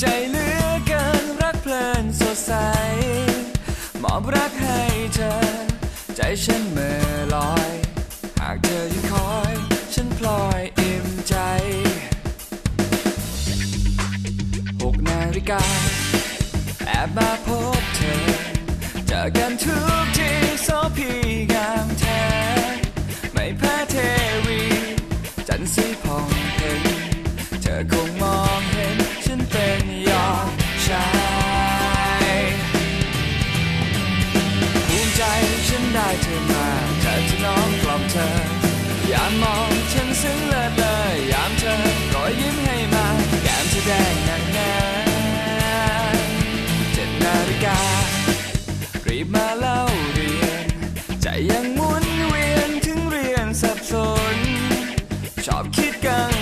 ใจเหลือเกินรักเพลินสดใส มอบรักให้เธอ ใจฉันเมื่อลอย หากเธอยังคอย ฉันพลอยอิ่มใจหกนาฬิกาแอบมาพบเธอ เจอกันทุกทีโซพีงามแท้ ไม่แพ้เทวี จันทร์สีผ่องเพ็ญเธอคงมอง ได้เธอมาเธอจะน้อมกล่อมเธอ ยามมองฉันซึ้งเลิศเลยยามเธอรอยยิ้มให้มาแก้มเธอแดงหนักแน่เจ็ดนาฬิการีบมาเล่าเรียน ใจยังหมุนเวียนถึงเรียนสับสน ชอบคิดกัง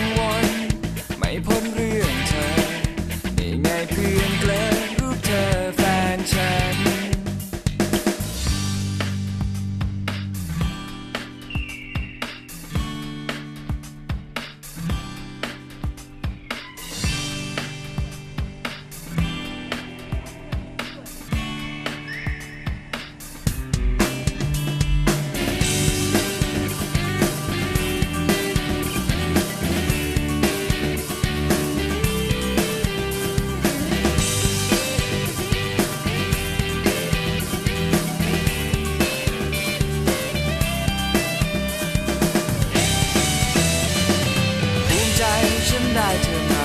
ภูมิใจ